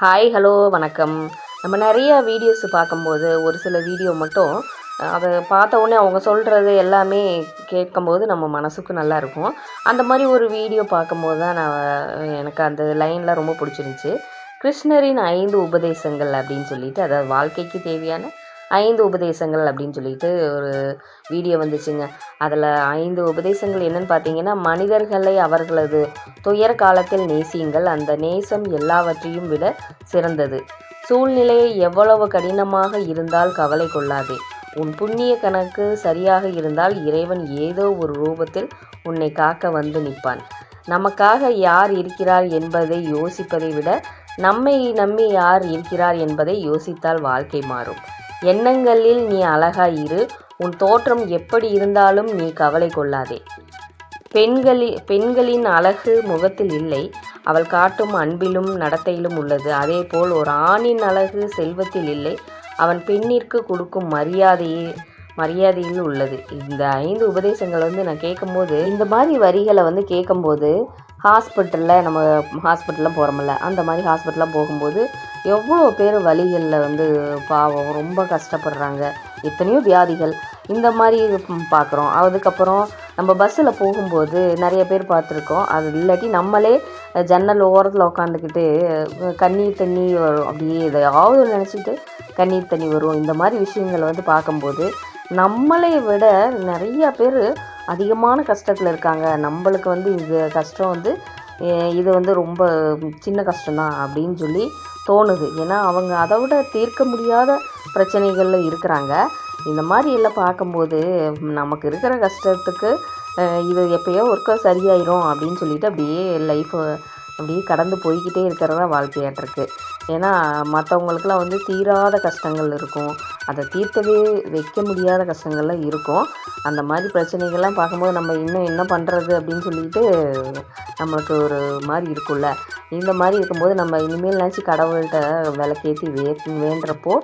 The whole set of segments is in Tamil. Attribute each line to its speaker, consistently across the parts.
Speaker 1: ஹாய் ஹலோ வணக்கம். நம்ம நிறைய வீடியோஸ் பார்க்கும்போது ஒரு சில வீடியோ மட்டும் அதை பார்த்த உடனே அவங்க சொல்கிறது எல்லாமே கேட்கும்போது நம்ம மனசுக்கு நல்லா இருக்கும். அந்த மாதிரி ஒரு வீடியோ பார்க்கும்போது தான் நான் எனக்கு அந்த லைன்லாம் ரொம்ப பிடிச்சிருந்துச்சி. கிருஷ்ணரின் ஐந்து உபதேசங்கள் அப்படின்னு சொல்லிட்டு அதாவது வாழ்க்கைக்கு தேவையான ஐந்து உபதேசங்கள் அப்படின்னு சொல்லிட்டு ஒரு வீடியோ வந்துச்சுங்க. அதில் ஐந்து உபதேசங்கள் என்னென்னு பார்த்தீங்கன்னா மனிதர்களை அவர்களது துயர் காலத்தில் நேசியுங்கள். அந்த நேசம் எல்லாவற்றையும் விட சிறந்தது. சூழ்நிலையை எவ்வளவு கடினமாக இருந்தால் கவலை கொள்ளாதே. உன் புண்ணிய கணக்கு சரியாக இருந்தால் இறைவன் ஏதோ ஒரு ரூபத்தில் உன்னை காக்க வந்து நிற்பான். நமக்காக யார் இருக்கிறார் என்பதை யோசிப்பதை விட நம்மை நம்பி யார் இருக்கிறார் என்பதை யோசித்தால் வாழ்க்கை மாறும். எண்ணங்களில் நீ அழகாயிரு இரு. உன் தோற்றம் எப்படி இருந்தாலும் நீ கவலை கொள்ளாதே. பெண்களி பெண்களின் அழகு முகத்தில் இல்லை. அவள் காட்டும் அன்பிலும் நடத்தையிலும் உள்ளது. அதேபோல் ஒரு ஆணின் அழகு செல்வத்தில் இல்லை. அவன் பெண்ணிற்கு கொடுக்கும் மரியாதையே மரியாதையில் உள்ளது. இந்த ஐந்து உபதேசங்கள் வந்து நான் கேட்கும்போது இந்த மாதிரி வரிகளை வந்து கேட்கும்போது ஹாஸ்பிட்டலில் நம்ம ஹாஸ்பிட்டலில் போகிறோமில்ல அந்த மாதிரி ஹாஸ்பிட்டலாக போகும்போது எவ்வளோ பேர் வழிகளில் வந்து பாவம் ரொம்ப கஷ்டப்படுறாங்க. எத்தனையோ வியாதிகள். இந்த மாதிரி பார்க்குறோம். அதுக்கப்புறம் நம்ம பஸ்ஸில் போகும்போது நிறைய பேர் பார்த்துருக்கோம். அது இல்லாட்டி நம்மளே ஜன்னல் ஓரத்தில் உட்காந்துக்கிட்டு கண்ணீர் தண்ணி வரும். அப்படியே எதையாவது நினச்சிட்டு கண்ணீர் தண்ணி வரும். இந்த மாதிரி விஷயங்களை வந்து பார்க்கும்போது நம்மளை விட நிறையா பேர் அதிகமான கஷ்டத்தில் இருக்காங்க. நம்மளுக்கு வந்து இது கஷ்டம் வந்து இது வந்து ரொம்ப சின்ன கஷ்டம்தான் அப்படின்னு சொல்லி தோணுது. ஏன்னா அவங்க அதை விட தீர்க்க முடியாத பிரச்சனைகளில் இருக்கிறாங்க. இந்த மாதிரி எல்லாம் பார்க்கும்போது நமக்கு இருக்கிற கஷ்டத்துக்கு இது எப்போயோ ஒர்க்கோ சரியாயிரும் அப்படின்னு சொல்லிட்டு அப்படியே லைஃப்பை அப்படியே கடந்து போய்கிட்டே இருக்கிறதா வாழ்க்கையாட்டிருக்கு ஏன்னா மற்றவங்களுக்குலாம் வந்து தீராத கஷ்டங்கள் இருக்கும். அதை தீர்த்தவே வைக்க முடியாத கஷ்டங்கள்லாம் இருக்கும். அந்த மாதிரி பிரச்சனைகள்லாம் பார்க்கும்போது நம்ம இன்னும் என்ன பண்ணுறது அப்படின்னு சொல்லிட்டு நம்மளுக்கு ஒரு மாதிரி இருக்கும்ல. இந்த மாதிரி இருக்கும்போது நம்ம இனிமேல் நினச்சி கடவுள்கிட்ட விளக்கேற்றி வே வேண்டுறப்போ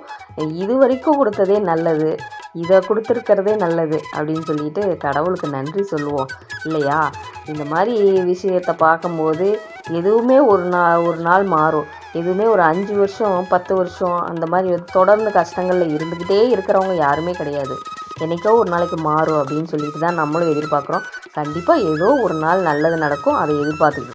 Speaker 1: இது வரைக்கும் கொடுத்ததே நல்லது. இதை கொடுத்துருக்கிறதே நல்லது அப்படின்னு சொல்லிட்டு கடவுளுக்கு நன்றி சொல்லுவோம். இல்லையா? இந்த மாதிரி விஷயத்தை பார்க்கும்போது எதுவுமே ஒரு நாள் ஒரு நாள் மாறும். எதுவுமே ஒரு அஞ்சு வருஷம் பத்து வருஷம் அந்த மாதிரி தொடர்ந்து கஷ்டங்களில் இருந்துக்கிட்டே இருக்கிறவங்க யாருமே கிடையாது. என்றைக்கோ ஒரு நாளைக்கு மாறும் அப்படின்னு சொல்லிட்டு தான் நம்மளும் எதிர்பார்க்குறோம். கண்டிப்பாக ஏதோ ஒரு நாள் நல்லது நடக்கும் அதை எதிர்பார்த்துக்கணும்